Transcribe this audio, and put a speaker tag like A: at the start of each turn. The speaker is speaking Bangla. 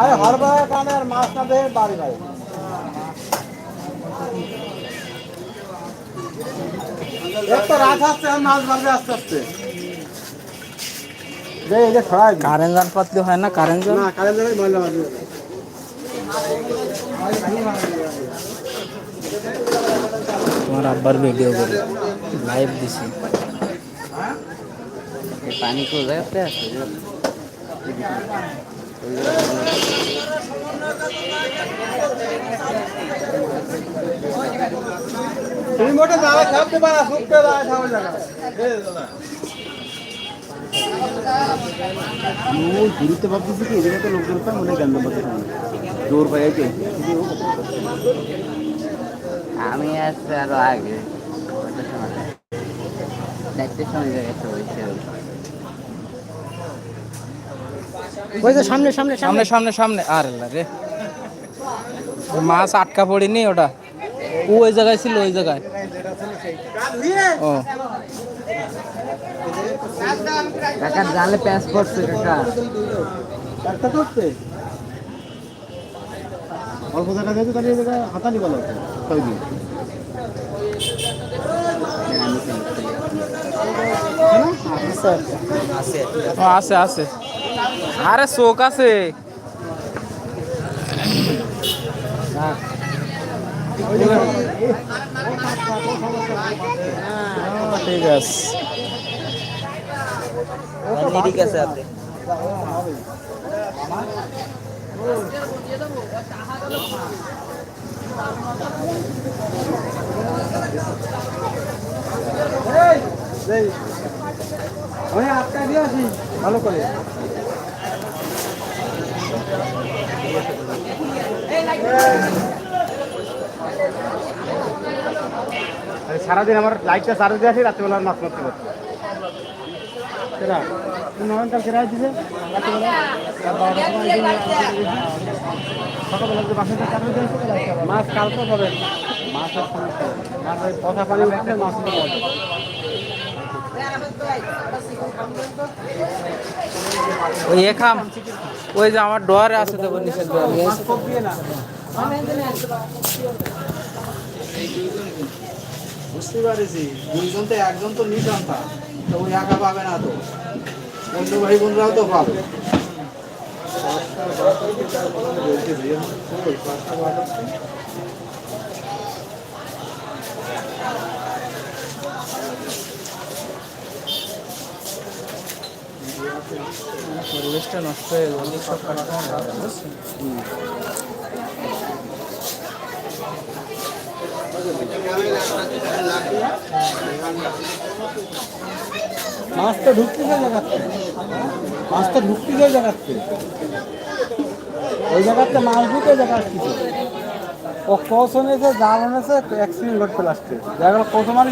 A: আরে হরবার কানে আর মাছ না দেহে বাড়ি বাড়ি একটা রাত আসছে আর মাছ মারবে আস্তে আস্তে।
B: কারেন্ট জান পাতলে হয় না কারেন্ট
A: না কারেন্ট ময়লা মারবে
B: তোমার আব্বার ভিডিও করে লাইভ দিছি।
C: পানি কোন জায়গাতে আছে
A: তুমি মোটে দাঁড়া পারা দাঁড়া ভাবতেছি কি এদিকে তো লোকজন পায় মনে গান্ধ পাতে জোর পাই আছে
C: আমি আসছি আরও আগে। চারটের সময় জায়গাতে
A: ওই যে সামনে সামনে
B: সামনে। সামনে সামনে আর রে। মাছ আটকা পড়েনি ওটা? ও ওই জায়গায় ছিল ওই জায়গায়। ও।
C: কাকার জালে প্যাস পড়ছে কাকা।
A: একটা করতে অল্প তাহলে
B: আছে আছে। আরে চোখ আছে ঠিক আছে ঠিক আছে আপনি
A: আমি আটটা দিয়ে আসি ভালো করে আরে সারাদিন আমার লাইটটা চার্জ দিয়ে আসি, রাত্রিবেলা মাছ মারতে পারছি রাত্রিবেলা? মাছ কালকে পাবে মাছের সমস্যা নেই। মাছ ওই কথা পানি মাছ
B: ওই এখাম ওই যে আমার ডোয়ারে আছে তো নিচের ডোয়ারে।
A: বুঝতে পারিছি, দুইজন তো একজন তো নিজান্তা তো ওই একা পাবে না তো। অন্য ভাই বোনরাও তো পাবে।
B: পরিবেশটা নষ্ট হয়ে গেল। সব কাস্টমার বুঝছেন
A: মাছ তো ঢুকতে যায় জায়গাতে মাছ তো ঢুকতে যায় জায়গাতে ওই জায়গাতে মাছ ঢুকে জায়গা কিছু ও কৌশল এনেছে জাল এনেছে অ্যাক্সিডেন্ট ঘটতে লাস্টে দেখা গেল কৌশল মানে